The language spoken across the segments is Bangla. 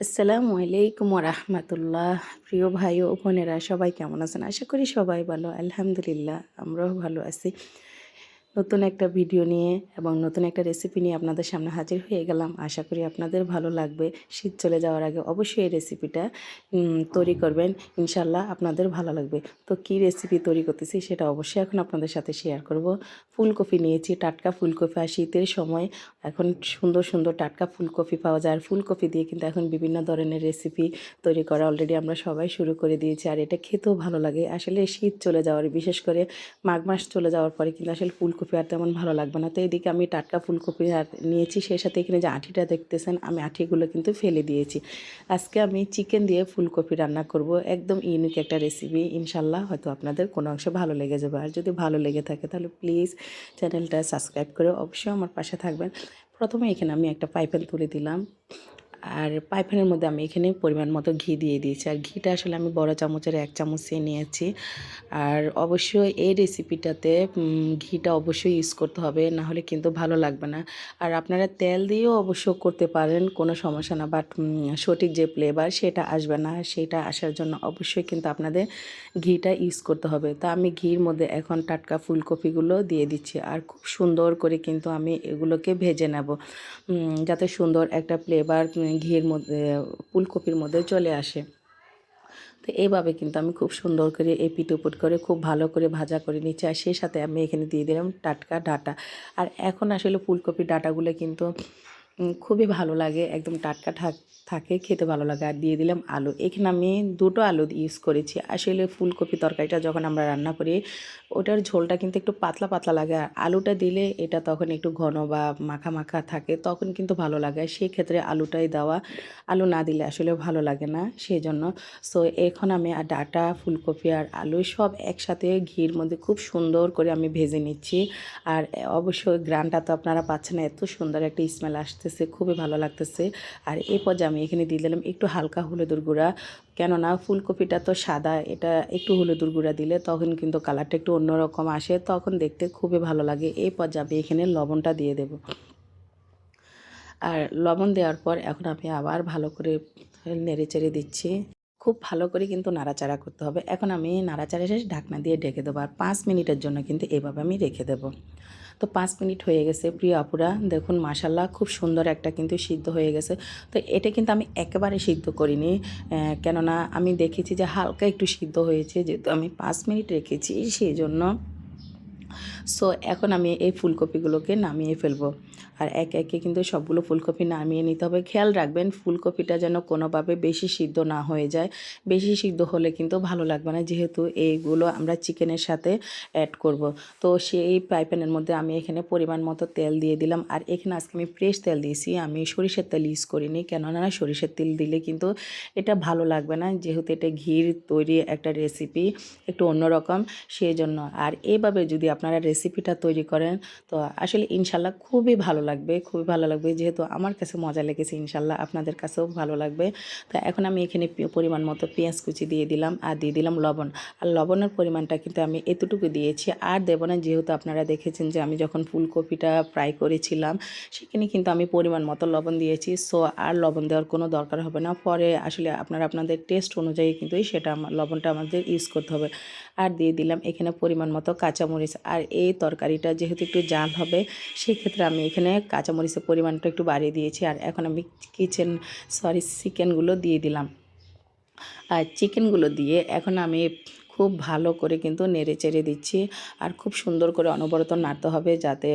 আসসালামু আলাইকুম রহমতুল্লাহ প্রিয় ভাই ও বোনেরা, সবাই কেমন আছেন? আশা করি সবাই ভালো, আলহামদুলিল্লাহ, আমরাও ভালো আছি। নতুন একটা ভিডিও নিয়ে এবং নতুন একটা রেসিপি নিয়ে আপনাদের সামনে হাজির হয়ে গেলাম। আশা করি আপনাদের ভালো লাগবে। শীত চলে যাওয়ার আগে অবশ্যই এই রেসিপিটা তৈরি করবেন। ইনশাল্লাহ আপনাদের ভালো লাগবে। তো কি রেসিপি তৈরি করতেছি সেটা অবশ্যই এখন আপনাদের সাথে শেয়ার করব। ফুলকপি নিয়েছি, টাটকা ফুলকপি। আর শীতের সময় এখন সুন্দর সুন্দর টাটকা ফুলকপি পাওয়া যায়। আর ফুলকপি দিয়ে কিন্তু এখন বিভিন্ন ধরনের রেসিপি তৈরি করা অলরেডি আমরা সবাই শুরু করে দিয়েছি। আর এটা খেতেও ভালো লাগে। আসলে শীত চলে যাওয়ার, বিশেষ করে মাঘ মাস চলে যাওয়ার পরে কিন্তু আসলে ফুলকপি আর তেমন ভালো লাগবে না। তো এদিকে আমি টাটকা ফুলকপি আর নিয়েছি। সেই সাথে এখানে যে আঠিটা দেখতেছেন, আমি আঠিগুলো কিন্তু ফেলে দিয়েছি। আজকে আমি চিকেন দিয়ে ফুলকপি রান্না করব। একদম ইউনিক একটা রেসিপি ইনশাল্লাহ হয়তো আপনাদের কোনো অংশে ভালো লেগে যাবে। আর যদি ভালো লেগে থাকে তাহলে প্লিজ চ্যানেলটা সাবস্ক্রাইব করে অবশ্যই আমার পাশে থাকবেন। প্রথমে এখানে আমি একটা পাইপেল তুলে দিলাম। আর পাইপেনের মধ্যে আমি এখানে পরিমাণ মতো ঘি দিয়ে দিয়েছি। আর ঘিটা আসলে আমি বড় চামচের এক চামচ নিয়েছি। আর অবশ্যই এই রেসিপিটাতে ঘিটা অবশ্যই ইউজ করতে হবে না হলে কিন্তু ভালো লাগবে না। আর আপনারা তেল দিয়েও অবশ্য করতে পারেন, কোনো সমস্যা না। বাট সঠিক যে ফ্লেভার সেটা আসবে না। সেটা আসার জন্য অবশ্যই কিন্তু আপনাদের ঘিটা ইউজ করতে হবে। তা আমি ঘির মধ্যে এখন টাটকা ফুলকপিগুলো দিয়ে দিচ্ছি। আর খুব সুন্দর করে কিন্তু আমি এগুলোকে ভেজে নেব। যাতে সুন্দর একটা ফ্লেভার ঘিয়ের মধ্যে, ফুলকপির মধ্যে চলে আসে। তো এইভাবে কিন্তু আমি খুব সুন্দর করে এই পিটুপুট করে খুব ভালো করে ভাজা করে নিচ্ছি আর সেই সাথে আমি এখানে দিয়ে দিলাম টাটকা ডাটা। আর এখন আসলে ফুলকপির ডাটাগুলো কিন্তু খুবই ভালো লাগে। একদম টাটকা থাক, খেতে ভালো লাগে। আর দিয়ে দিলাম আলু। এখানে আমি দুটো আলু ইউজ করেছি। আসলে ফুলকপি তরকারিটা যখন আমরা রান্না করি, ওটার ঝোলটা কিন্তু একটু পাতলা পাতলা লাগে। আর আলুটা দিলে এটা তখন একটু ঘন বা মাখা মাখা থাকে, তখন কিন্তু ভালো লাগে। সেই ক্ষেত্রে আলুটাই দেওয়া, আলু না দিলে আসলে ভালো লাগে না। সেই জন্য সো, এখন আমি আর ডাটা, ফুলকপি আর আলু সব একসাথে ঘির মধ্যে খুব সুন্দর করে আমি ভেজে নিচ্ছি। আর অবশ্যই গ্রানটা তো আপনারা পাচ্ছেন এত সুন্দর একটা স্মেল আসতেছে খুবই ভালো লাগতেছে। আর এই পর্যায়ে আমি এখানে দিয়ে দিলাম একটু হালকা হলুদের গুঁড়া। কেননা ফুলকপিটা তো সাদা, এটা একটু হলুদের গুঁড়া দিলে তখন কিন্তু কালারটা একটু অন্যরকম আসে, তখন দেখতে খুবই ভালো লাগে। এই পর্যায়ে আমি এখানে লবণটা দিয়ে দেব। আর লবণ দেওয়ার পর এখন আমি আবার ভালো করে নেড়ে চেড়ে দিচ্ছি। খুব ভালো করে কিন্তু নাড়াচাড়া করতে হবে। এখন আমি নাড়াচাড়া শেষ ঢাকনা দিয়ে ঢেকে দেবো। আর পাঁচ মিনিটের জন্য কিন্তু এভাবে আমি রেখে দেবো। তো পাঁচ মিনিট হয়ে গেছে প্রিয় আপুরা। দেখুন মাসাল্লাহ খুব সুন্দর একটা কিন্তু সিদ্ধ হয়ে গেছে। তো এটা কিন্তু আমি একেবারে সিদ্ধ করিনি কেননা আমি দেখেছি যে হালকা একটু সিদ্ধ হয়েছে, যেহেতু আমি পাঁচ মিনিট রেখেছি, সেই জন্য সো এখন আমি এই ফুলকপিগুলোকে নামিয়ে ফেলব। আর এক একে কিন্তু সবগুলো ফুলকপি নামিয়ে নিতে হবে। খেয়াল রাখবেন, ফুলকপিটা যেন কোনোভাবে বেশি সিদ্ধ না হয়ে যায়। বেশি সিদ্ধ হলে কিন্তু ভালো লাগবে না। যেহেতু এইগুলো আমরা চিকেনের সাথে অ্যাড করব। তো সেই পাইপ্যানের মধ্যে আমি এখানে পরিমাণ মতো তেল দিয়ে দিলাম। আর এখানে আজকে আমি ফ্রেশ তেল দিয়েছি। আমি সরিষার তেল ইউজ করিনি। কেননা সরিষার তেল দিলে কিন্তু এটা ভালো লাগবে না। যেহেতু এটা ঘির তৈরি একটা রেসিপি একটু অন্যরকম। সেই জন্য আর এভাবে যদি আপনারা রেসিপিটা তৈরি করেন। তো আসলে ইনশাল্লাহ খুবই ভালো লাগবে, খুবই ভালো লাগবে। যেহেতু আমার কাছে মজা লেগেছে, ইনশাল্লাহ আপনাদের কাছেও ভালো লাগবে। তো এখন আমি এখানে পরিমাণ মতো পেঁয়াজ কুচি দিয়ে দিলাম আর দিয়ে দিলাম লবণ। আর লবণের পরিমাণটা কিন্তু আমি এতটুকু দিয়েছি। আর দেবো না, যেহেতু আপনারা দেখেছেন যে আমি যখন ফুলকপিটা ফ্রাই করেছিলাম, সেখানে কিন্তু আমি পরিমাণ মতো লবণ দিয়েছি। সো আর লবণ দেওয়ার কোনো দরকার হবে না। পরে আসলে আপনারা আপনাদের টেস্ট অনুযায়ী কিন্তু সেটা আমার লবণটা আমাদের ইউজ করতে হবে। আর দিয়ে দিলাম এখানে পরিমাণ মতো কাঁচামরিচ। আর এই তরকারিটা যেহেতু একটু জাল হবে, সেক্ষেত্রে আমি এখানে কাঁচামরিচের পরিমাণটা একটু বাড়িয়ে দিয়েছি। আর এখন আমি কিচেন সরি চিকেনগুলো দিয়ে দিলাম। আর চিকেনগুলো দিয়ে এখন আমি খুব ভালো করে কিন্তু নেড়ে চেড়ে দিচ্ছি আর খুব সুন্দর করে অনবরত নাড়তে হবে যাতে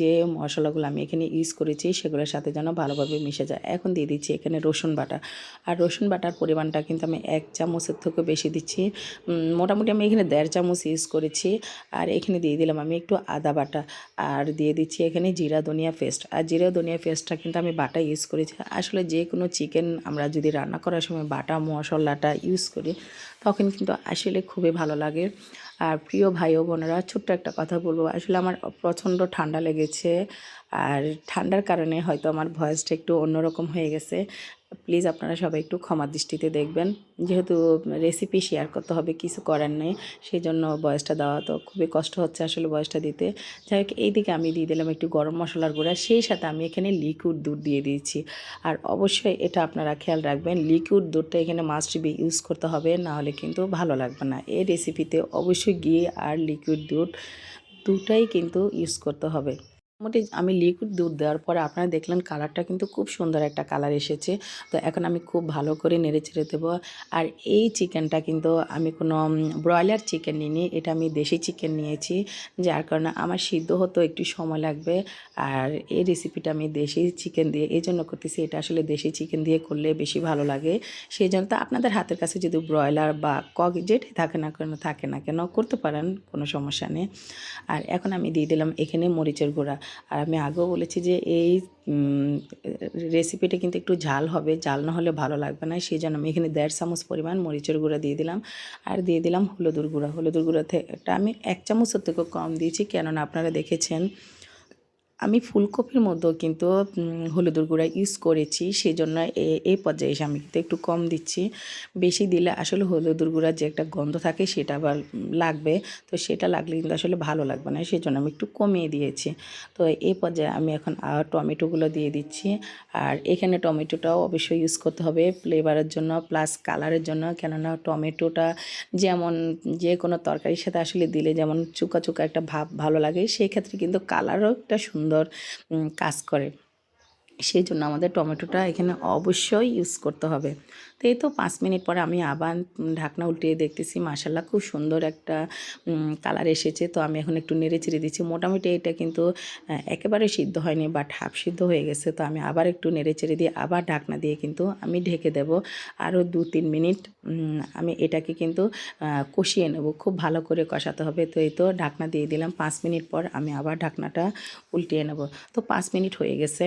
যে মশলাগুলো আমি এখানে ইউজ করেছি সেগুলোর সাথে যেন ভালোভাবে মিশে যায়। এখন দিয়ে দিচ্ছি এখানে রসুন বাটা। আর রসুন বাটার পরিমাণটা কিন্তু আমি এক চামচের থেকে বেশি দিচ্ছি। মোটামুটি আমি এখানে দেড় চামচ ইউজ করেছি। আর এখানে দিয়ে দিলাম আমি একটু আদা বাটা। আর দিয়ে দিচ্ছি এখানে জিরা, ধনিয়া পেস্ট আর জিরা, ধনিয়া পেস্টটা কিন্তু আমি বাটা ইউজ করেছি। আসলে যে কোনো চিকেন আমরা যদি রান্না করার সময় বাটা, মশলাটা ইউজ করি, তখন কিন্তু আসলে খুবই ভালো লাগে। আর প্রিয় ভাই ও বোনেরা, ছোট্ট একটা কথা বলব। আসলে আমার প্রচণ্ড ঠান্ডা লেগেছে। আর ঠান্ডার কারণে হয়তো আমার ভয়েসটা একটু অন্যরকম হয়ে গেছে। প্লিজ আপনারা সবাই একটু ক্ষমা দৃষ্টিতে দেখবেন। যেহেতু রেসিপি শেয়ার করতে হবে, কিছু করার নেই সেই জন্য বয়সটা দেওয়া তো খুবই কষ্ট হচ্ছে আসলে বয়সটা দিতে। যাই হোক, এইদিকে আমি দিয়ে দিলাম একটু গরম মশলার গুঁড়া, সেই সাথে আমি এখানে লিকুইড দুধ দিয়ে দিয়েছি। আর অবশ্যই এটা আপনারা খেয়াল রাখবেন লিকুইড দুধটা এখানে মাস্ট বি ইউজ করতে হবে না হলে কিন্তু ভালো লাগবে না। এই রেসিপিতে অবশ্যই ঘি আর লিকুইড দুধ দুটাই কিন্তু ইউজ করতে হবে। মোটামুটি আমি লিকুইড দুধ দেওয়ার পরে আপনারা দেখলেন কালারটা কিন্তু খুব সুন্দর একটা কালার এসেছে। তো এখন আমি খুব ভালো করে নেড়ে চেড়ে দেবো। আর এই চিকেনটা কিন্তু আমি কোনো ব্রয়লার চিকেন নিইনি, এটা আমি দেশি চিকেন নিয়েছি। যার কারণে আমার সিদ্ধ হতেও একটু সময় লাগবে। আর এই রেসিপিটা আমি দেশি চিকেন দিয়ে, এই জন্য করতেছি, এটা আসলে দেশি চিকেন দিয়ে করলে বেশি ভালো লাগে। সেই জন্য তো আপনাদের হাতের কাছে যদি ব্রয়লার বা কক যেটাই থাকে না কেন, থাকে না কেন, করতে পারেন, কোনো সমস্যা নেই। আর এখন আমি দিয়ে দিলাম এখানে মরিচের গুঁড়া। আর আমি আগেও বলেছি যে এই রেসিপিটা কিন্তু একটু ঝাল হবে। ঝাল না হলে ভালো লাগবে না। সেই জন্য আমি এখানে দেড় চামচ পরিমাণ মরিচের গুঁড়া দিয়ে দিলাম। আর দিয়ে দিলাম হলুদুর গুঁড়া। হলুদুর গুঁড়া থেকে আমি এক চামচের থেকেও কম দিয়েছি। কেননা আপনারা দেখেছেন আমি ফুলকপির মধ্যেও কিন্তু হলুদের গুঁড়া ইউজ করেছি সেই জন্য এই পর্যায়ে এসে আমি কিন্তু একটু কম দিচ্ছি। বেশি দিলে আসলে হলুদের গুঁড়ার যে একটা গন্ধ থাকে, সেটা আবার লাগবে। তো সেটা লাগলে কিন্তু আসলে ভালো লাগবে না সেই জন্য আমি একটু কমিয়ে দিয়েছি। তো এই পর্যায়ে আমি এখন আর টমেটোগুলো দিয়ে দিচ্ছি। আর এখানে টমেটোটাও অবশ্যই ইউজ করতে হবে ফ্লেভারের জন্য প্লাস কালারের জন্য। কেননা টমেটোটা যেমন যে কোনো তরকারির সাথে আসলে দিলে যেমন চুকা চুকা একটা ভাব ভালো লাগে সেই ক্ষেত্রে কিন্তু কালারও একটা সুন্দর সুন্দর কাজ করে। সেই জন্য আমাদের টমেটোটা এখানে অবশ্যই ইউজ করতে হবে। তো এই তো পাঁচ মিনিট পরে আমি আবার ঢাকনা উল্টিয়ে দেখতেছি মাসাল্লাহ খুব সুন্দর একটা কালার এসেছে। তো আমি এখন একটু নেড়ে চেড়ে দিচ্ছি। মোটামুটি এটা কিন্তু একেবারে সিদ্ধ হয়নি বাট হাফ সিদ্ধ হয়ে গেছে। তো আমি আবার একটু নেড়ে চেড়ে দিয়ে আবার ঢাকনা দিয়ে কিন্তু আমি ঢেকে দেব। আরও দু তিন মিনিট আমি এটাকে কিন্তু কষিয়ে নেব। খুব ভালো করে কষাতে হবে। তো এই তো ঢাকনা দিয়ে দিলাম। পাঁচ মিনিট পর আমি আবার ঢাকনাটা উল্টিয়ে নেব। তো পাঁচ মিনিট হয়ে গেছে।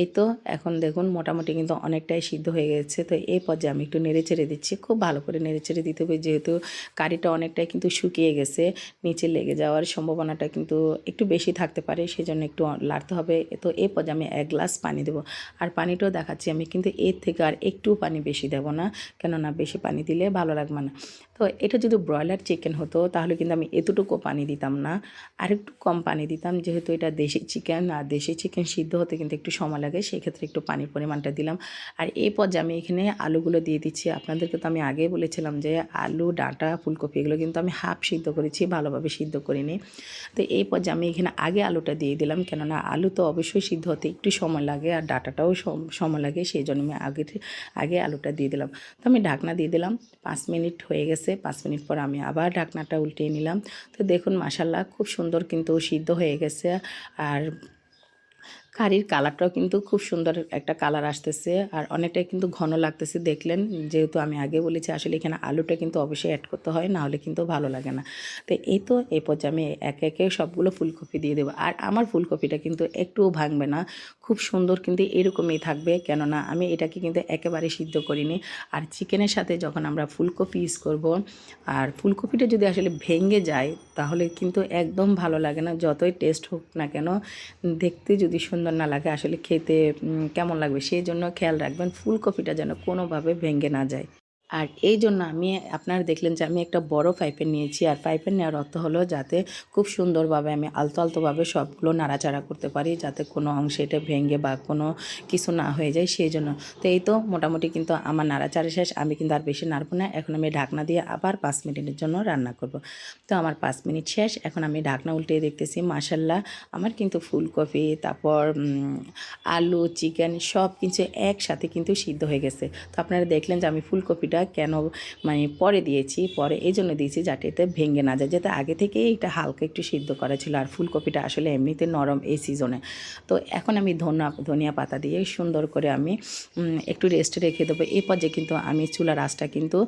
এই তো এখন দেখুন মোটামুটি কিন্তু অনেকটাই সিদ্ধ হয়ে গেছে। তো এই পর্যায়ে আমি একটু নেড়ে চেড়ে দিচ্ছি, খুব ভালো করে নেড়ে চেড়ে দিতে হবে যেহেতু কারিটা অনেকটাই কিন্তু শুকিয়ে গেছে, নিচে লেগে যাওয়ার সম্ভাবনাটা কিন্তু একটু বেশি থাকতে পারে সেই জন্য একটু লাড়তে হবে। তো এই পর্যায়ে আমি এক গ্লাস পানি দেবো। আর পানিটাও দেখাচ্ছি আমি কিন্তু এর থেকে আর একটু পানি বেশি দেবো না, কেননা বেশি পানি দিলে ভালো লাগবে না। তো এটা যদি ব্রয়লার চিকেন হতো তাহলে কিন্তু আমি এতটুকু পানি দিতাম না আর একটু কম পানি দিতাম, যেহেতু এটা দেশি চিকেন, আর দেশি চিকেন সিদ্ধ হতে কিন্তু একটু সময় লাগে সেই ক্ষেত্রে একটু পানির পরিমাণটা দিলাম। আর এই পর্যায়ে আমি এখানে আলুগুলো দিয়ে দিচ্ছি। আপনাদেরকে তো আমি আগেই বলেছিলাম যে আলু, ডাঁটা, ফুলকপি এগুলো কিন্তু আমি হাফ সিদ্ধ করেছি, ভালোভাবে সিদ্ধ করিনি। তো এই পর্যায়ে আমি এখানে আগে আলুটা দিয়ে দিলাম। কেননা আলু তো অবশ্যই সিদ্ধ হতে একটু সময় লাগে আর ডাটাটাও সময় লাগে সেই জন্য আমি আগে আগে আলুটা দিয়ে দিলাম। তো আমি ঢাকনা দিয়ে দিলাম। পাঁচ মিনিট হয়ে গেছে। পাঁচ মিনিট পর আমি আবার ঢাকনাটা উল্টিয়ে নিলাম। তো দেখুন মাসাল্লাহ খুব সুন্দর কিন্তু সিদ্ধ হয়ে গেছে। আর কারির কালারটাও কিন্তু খুব সুন্দর একটা কালার আসতেছে। আর অনেকটাই কিন্তু ঘন লাগতেছে দেখলেন। যেহেতু আমি আগে বলেছি, আসলে এখানে আলুটা কিন্তু অবশ্যই অ্যাড করতে হয়, না হলে কিন্তু ভালো লাগে না। তো এই তো, এই পর্যায়ে আমি একে একে সবগুলো ফুলকপি দিয়ে দেবো। আর আমার ফুলকপিটা কিন্তু একটুও ভাঙবে না, খুব সুন্দর কিন্তু এরকমই থাকবে। কেননা আমি এটাকে কিন্তু একেবারে সিদ্ধ করিনি। আর চিকেনের সাথে যখন আমরা ফুলকপি ইউজ করব, আর ফুলকপিটা যদি আসলে ভেঙে যায় তাহলে কিন্তু একদম ভালো লাগে না, যতই টেস্ট হোক না কেন। দেখতে যদি সুন্দর না লাগে, আসলে খেতে কেমন লাগবে? সেই জন্য খেয়াল রাখবেন, ফুলকপিটা যেন কোনোভাবে ভেঙে না যায়। আর এই জন্য আমি, আপনারা দেখলেন যে আমি একটা বড় পাইপের নিয়েছি। আর পাইপের নেওয়ার অর্থ হলো যাতে খুব সুন্দরভাবে আমি আলতো আলতোভাবে সবগুলো নাড়াচাড়া করতে পারি, যাতে কোনো অংশে এটা ভেঙে বা কোনো কিছু না হয়ে যায় সেই জন্য। তো এই তো মোটামুটি কিন্তু আমার নাড়াচাড়া শেষ, আমি কিন্তু আর বেশি নাড়বো না। এখন আমি ঢাকনা দিয়ে আবার পাঁচ মিনিটের জন্য রান্না করব। তো আমার পাঁচ মিনিট শেষ, এখন আমি ঢাকনা উল্টে দেখতেছি মাসাল্লাহ আমার কিন্তু ফুলকপি, তারপর আলু, চিকেন সব কিছু একসাথে কিন্তু সিদ্ধ হয়ে গেছে। তো আপনারা দেখলেন যে আমি ফুলকপিটা কেন মানে পরে দিয়েছি, পরে এই জন্য দিয়েছি যাতে এতে ভেঙে না যায়। যাতে আগে থেকেই এটা হালকা একটু সিদ্ধ করা ছিল আর ফুলকপিটা আসলে এমনিতে নরম এই সিজনে তো এখন আমি ধনিয়া ধনিয়া পাতা দিয়ে সুন্দর করে আমি একটু রেস্টে রেখে দেবো। এই পর্যায়ে কিন্তু আমি চুলার আঁচটা কিন্তু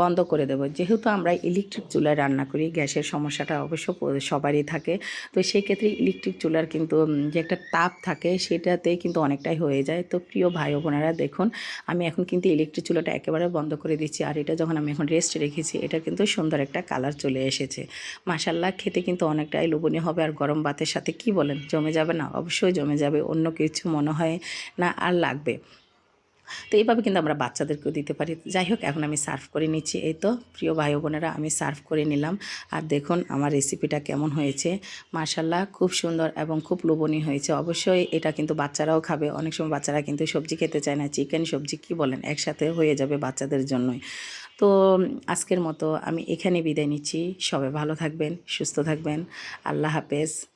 বন্ধ করে দেবো। যেহেতু আমরা ইলেকট্রিক চুলায় রান্না করি, গ্যাসের সমস্যাটা অবশ্য সবারই থাকে। তো সেই ক্ষেত্রে ইলেকট্রিক চুলার কিন্তু যে একটা তাপ থাকে সেটাতে কিন্তু অনেকটাই হয়ে যায়। তো প্রিয় ভাই বোনেরা দেখুন, আমি এখন কিন্তু ইলেকট্রিক চুলাটা একেবারে বন্ধ করে দিচ্ছি। আর এটা যখন আমি এখন রেস্ট রেখেছি, এটা কিন্তু সুন্দর একটা কালার চলে এসেছে। মাসাল্লাহ খেতে কিন্তু অনেকটাই লোভনীয় হবে। আর গরম ভাতের সাথে কি বলেন? জমে যাবে না? অবশ্যই জমে যাবে। অন্য কিছু মনে হয় না আর লাগবে। তো এইভাবে কিন্তু আমরা বাচ্চাদেরকেও দিতে পারি। যাই হোক, এখন আমি সার্ভ করে নিচ্ছি। এই তো, প্রিয় ভাই বোনেরা, আমি সার্ভ করে নিলাম। আর দেখুন, আমার রেসিপিটা কেমন হয়েছে। মার্শাল্লাহ খুব সুন্দর এবং খুব লোভনীয় হয়েছে। অবশ্যই এটা কিন্তু বাচ্চারাও খাবে। অনেক সময় বাচ্চারা কিন্তু সবজি খেতে চায় না। চিকেন, সবজি কি বলেন, একসাথে হয়ে যাবে বাচ্চাদের জন্যই। তো আজকের মতো আমি এখানে বিদায় নিচ্ছি। সবাই ভালো থাকবেন, সুস্থ থাকবেন। আল্লাহ হাফেজ।